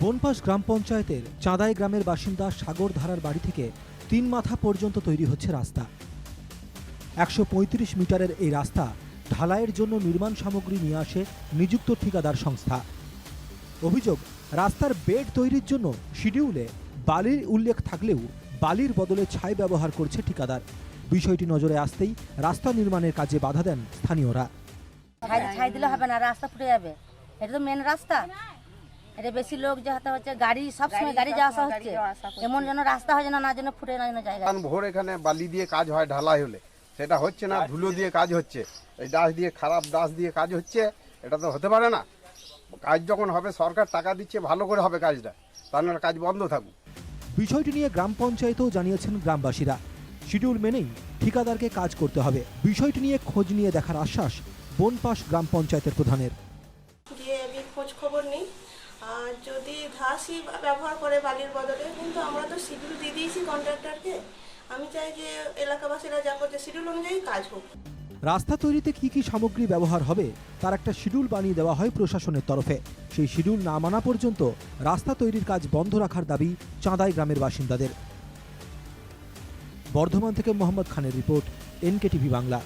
বনপাস গ্রাম পঞ্চায়েতের চাঁদাই গ্রামের বাসিন্দা সাগর ধারার বাড়ি থেকে তিন মাথা পর্যন্ত তৈরি হচ্ছে রাস্তা। একশো পঁয়ত্রিশ মিটারের এই রাস্তা ঢালাইয়ের জন্য নির্মাণ সামগ্রী নিয়ে আসে নিযুক্ত ঠিকাদার সংস্থা। অভিযোগ, রাস্তার বেড তৈরির জন্য শিডিউলে বালির উল্লেখ থাকলেও বালির বদলে ছাই ব্যবহার করছে ঠিকাদার। বিষয়টি নজরে আসতেই রাস্তা নির্মাণের কাজে বাধা দেন স্থানীয়রা। ছাই দিলে হবে না, রাস্তা ফুটে যাবে। এটা তো মেন রাস্তা। এটা বেশি লোক যাতে হচ্ছে গাড়ি সবসময় গাড়ি যাওয়া আসা হচ্ছে। এমন যেন রাস্তা হয় যেন না যেন ফুটে না যেন জায়গা কারণ ভোর এখানে বালি দিয়ে কাজ হয় ঢালাই হলে। সেটা হচ্ছে না ধুলো দিয়ে কাজ হচ্ছে। এই ডাস দিয়ে খারাপ ডাস দিয়ে কাজ হচ্ছে এটা তো হতে পারে না। কাজ যখন হবে সরকার টাকা দিচ্ছে ভালো করে হবে কাজটা। তার নাহলে কাজ বন্ধ থাকুক। বিষয়টি নিয়ে গ্রাম পঞ্চায়েতেও জানিয়েছেন গ্রামবাসীরা। শিডিউল মেনেই ঠিকাদারকে কাজ করতে হবে। বিষয়টি নিয়ে খোঁজ নিয়ে দেখার আশ্বাস বনপাস গ্রাম পঞ্চায়েতের প্রধানের। খোঁজ খবর নিই। আর যদি ধাসই ব্যবহার করে বালির বদলে, কিন্তু আমরা তো শিডিউল দিয়ে দিয়েছি কন্ট্রাক্টরকে। আমি চাই যে এলাকাবাসীরা যা করছে শিডিউল অনুযায়ী কাজ হোক। রাস্তা তৈরিতে কি কি সামগ্রী ব্যবহার হবে, তার একটা শিডিউল বানিয়ে দেওয়া হয় প্রশাসনের তরফে। সেই শিডিউল না মানা পর্যন্ত রাস্তা তৈরির কাজ বন্ধ রাখার দাবি চাঁদাই গ্রামের বাসিন্দাদের। বর্ধমান থেকে মোহাম্মদ খানের রিপোর্ট, এনকেটিভি বাংলা।